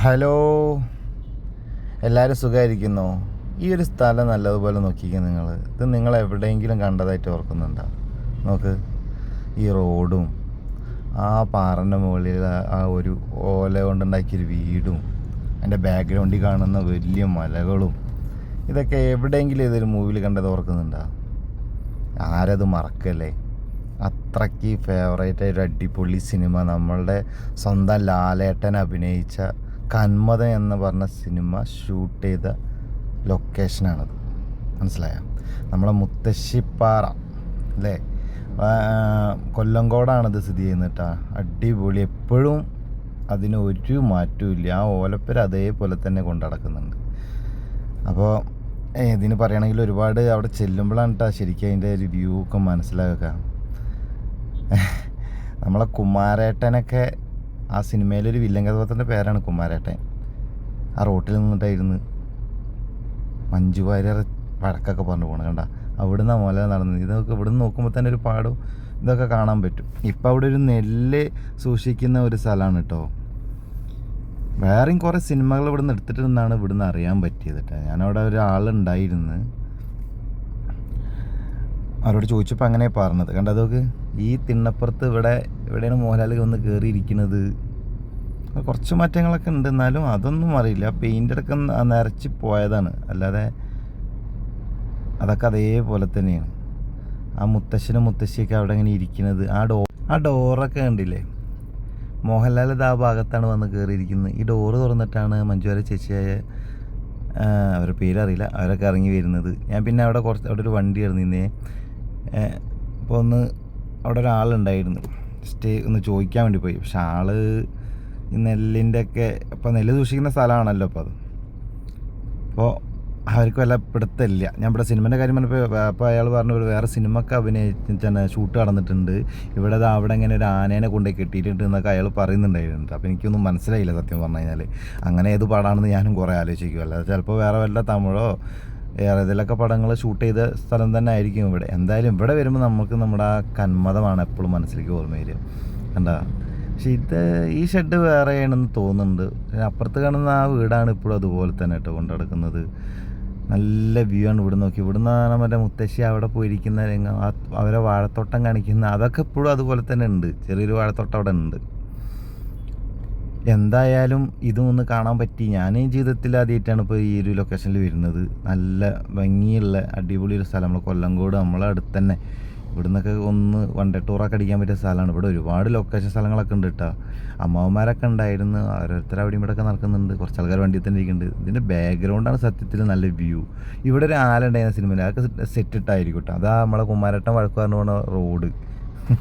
Hello. എല്ലാവരും സുഖമായിരിക്കുന്നു ഈ ഒരു സ്ഥലം നല്ലതുപോലെ നോക്കിക്കുക നിങ്ങൾ ഇത് നിങ്ങൾ എവിടെയെങ്കിലും കണ്ടതായിട്ട് ഓർക്കുന്നുണ്ടോ? നോക്ക്. ഈ റോഡും ആ പാറന്റെ മുകളിൽ ആ- ഒരു ഓല കൊണ്ടുണ്ടാക്കിയൊരു വീടും അതിന്റെ ബാക്ക്ഗ്രൗണ്ടിൽ കാണുന്ന വലിയ മലകളും ഇതൊക്കെ എവിടെയെങ്കിലും ഇതൊരു മൂവിയിൽ കണ്ടത് ഓർക്കുന്നുണ്ടോ? ആരത് മറക്കല്ലേ? അത്രയ്ക്ക് ഫേവറേറ്റ് ആയിട്ട് അടിപൊളി സിനിമ നമ്മളുടെ സ്വന്തം ലാലേട്ടൻ അഭിനയിച്ച കന്മത എന്ന് പറഞ്ഞ സിനിമ ഷൂട്ട് ചെയ്ത ലൊക്കേഷനാണത്. മനസ്സിലായോ? നമ്മളെ മുത്തശ്ശിപ്പാറ അല്ലേ? കൊല്ലങ്കോടാണിത് സ്ഥിതി ചെയ്യുന്നത് കേട്ടോ അടിപൊളി. എപ്പോഴും അതിന് ഒരു മാറ്റവും ആ ഓലപ്പര അതേപോലെ തന്നെ കൊണ്ടു നടക്കുന്നുണ്ട്. അപ്പോൾ ഇതിന് പറയുകയാണെങ്കിൽ ഒരുപാട് അവിടെ ചെല്ലുമ്പോഴാണ് കേട്ടോ ശരിക്കും അതിന്റെ ഒരു വ്യൂ ഒക്കെ മനസ്സിലാക്കുക നമ്മളെ കുമാരേട്ടനൊക്കെ ആ സിനിമയിലൊരു വില്ലൻ കഥാപാത്രത്തിന്റെ പേരാണ് കുമാരേട്ടൻ. ആ റോട്ടിൽ നിന്നിട്ടായിരുന്നു മഞ്ജു വാര്യർ വഴക്കൊക്കെ പറഞ്ഞു പോകണം കണ്ട. അവിടുന്ന് മുല നടന്നത്. ഇതൊക്കെ ഇവിടുന്ന് നോക്കുമ്പോൾ തന്നെ ഒരു പാടും ഇതൊക്കെ കാണാൻ പറ്റും. ഇപ്പം അവിടെ ഒരു നെല്ല് സൂക്ഷിക്കുന്ന ഒരു സ്ഥലമാണ് കേട്ടോ വേറെയും കുറേ സിനിമകൾ ഇവിടുന്ന് എടുത്തിട്ടുണ്ടെന്നാണ് ഇവിടുന്ന് അറിയാൻ പറ്റിയത് കേട്ടോ ഞാനവിടെ ഒരാളുണ്ടായിരുന്നു. അവരോട് ചോദിച്ചപ്പോൾ അങ്ങനെ പറഞ്ഞത്. കണ്ട അതൊക്കെ ഈ തിണ്ണപ്പുറത്ത് ഇവിടെ എവിടെയാണ് മോഹൻലാൽ വന്ന് കയറിയിരിക്കുന്നത് കുറച്ച് മാറ്റങ്ങളൊക്കെ ഉണ്ട്. എന്നാലും അതൊന്നും അറിയില്ല. പെയിന്റൊക്കെ നിറച്ച് പോയതാണ്. അല്ലാതെ അതൊക്കെ അതേപോലെ തന്നെയാണ്. ആ മുത്തശ്ശനും മുത്തശ്ശിയൊക്കെ അവിടെ ഇങ്ങനെ ഇരിക്കുന്നത്. ആ ഡോ ആ ഡോറൊക്കെ കണ്ടില്ലേ? മോഹൻലാൽ ഇത് ആ ഭാഗത്താണ് വന്ന് കയറിയിരിക്കുന്നത് ഈ ഡോറ് തുറന്നിട്ടാണ് മഞ്ജുവാര ചേച്ചിയായ അവരുടെ പേരറിയില്ല. അവരൊക്കെ ഇറങ്ങി വരുന്നത്. ഞാൻ പിന്നെ അവിടെ കുറച്ച് അവിടെ ഒരു വണ്ടി ഇറങ്ങിന്നേ അപ്പോൾ ഒന്ന് അവിടെ ഒരാളുണ്ടായിരുന്നു. ജസ്റ്റ് ഒന്ന് ചോദിക്കാൻ വേണ്ടി പോയി. പക്ഷെ ആൾ ഈ നെല്ലിന്റെ ഒക്കെ ഇപ്പോൾ നെല്ല് സൂക്ഷിക്കുന്ന സ്ഥലമാണല്ലോ അപ്പോൾ അത്. അപ്പോൾ അവർക്ക് വല്ല പിടുത്തമില്ല. ഞാൻ ഇവിടെ സിനിമേന്റെ കാര്യം പറഞ്ഞപ്പോൾ അപ്പോൾ അയാൾ പറഞ്ഞു "ഒരു വേറെ സിനിമക്ക് അഭിനയിച്ച ഷൂട്ട് നടന്നിട്ടുണ്ട്. ഇവിടെ അത് അവിടെ ഇങ്ങനെ ഒരു ആനേനെ കൊണ്ടുപോയി കെട്ടിയിട്ടുണ്ട് എന്നൊക്കെ അയാൾ പറയുന്നുണ്ടായിരുന്നു. അപ്പോൾ എനിക്കൊന്നും മനസ്സിലായില്ല സത്യം പറഞ്ഞു കഴിഞ്ഞാൽ അങ്ങനെ ഏത് പാടാണെന്ന് ഞാനും കുറേ ആലോചിക്കും. അല്ലാതെ ചിലപ്പോൾ വേറെ വല്ല തമിഴോ വേറെ ഇതിലൊക്കെ പടങ്ങൾ ഷൂട്ട് ചെയ്ത സ്ഥലം തന്നെ ആയിരിക്കും ഇവിടെ. എന്തായാലും ഇവിടെ വരുമ്പോൾ നമുക്ക് നമ്മുടെ ആ കന്മതമാണ് എപ്പോഴും മനസ്സിലേക്ക് ഓർമ്മ വരിക. കണ്ട? പക്ഷെ ഇത് ഈ ഷെഡ് വേറെയാണെന്ന് തോന്നുന്നുണ്ട്. അപ്പുറത്ത് കാണുന്ന ആ വീടാണ് ഇപ്പോഴും അതുപോലെ തന്നെ കേട്ടോ കൊണ്ടു നടക്കുന്നത് നല്ല വ്യൂ ആണ് ഇവിടെ നോക്കി. ഇവിടെ നിന്നാണ് മറ്റേ മുത്തശ്ശി അവിടെ പോയിരിക്കുന്ന അവരെ വാഴത്തോട്ടം കാണിക്കുന്ന അതൊക്കെ ഇപ്പോഴും അതുപോലെ തന്നെ ഉണ്ട്. ചെറിയൊരു വാഴത്തോട്ടം അവിടെ ഉണ്ട്. എന്തായാലും ഇതും ഒന്ന് കാണാൻ പറ്റി. ഞാൻ ജീവിതത്തിൽ ആദ്യമായിട്ടാണ് ഇപ്പോൾ ഈ ഒരു ലൊക്കേഷനിൽ വരുന്നത്. നല്ല ഭംഗിയുള്ള അടിപൊളി ഒരു സ്ഥലം. നമ്മൾ കൊല്ലംകോട് നമ്മളെ അടുത്ത് തന്നെ. ഇവിടുന്നൊക്കെ ഒന്ന് വൺ ഡേ ടൂറൊക്കെ അടിക്കാൻ പറ്റിയ സ്ഥലമാണ്. ഇവിടെ ഒരുപാട് ലൊക്കേഷൻ സ്ഥലങ്ങളൊക്കെ ഉണ്ട് കേട്ടോ അമ്മാവന്മാരൊക്കെ ഉണ്ടായിരുന്നു. ഓരോരുത്തർ അവിടെയും ഇവിടെ ഒക്കെ നടക്കുന്നുണ്ട്. കുറച്ച് ആൾക്കാർ വണ്ടിയിൽ തന്നെ ഇരിക്കുന്നുണ്ട്. ഇതിന്റെ ബാക്ക്ഗ്രൗണ്ടാണ് സത്യത്തിൽ നല്ല വ്യൂ ഇവിടെ ഒരു ആലുണ്ടായിരുന്ന സിനിമയിൽ അതൊക്കെ സെറ്റ് ഇട്ടായിരിക്കും കേട്ടോ അതാ നമ്മളെ കുമാരട്ടം വഴക്ക് റോഡ്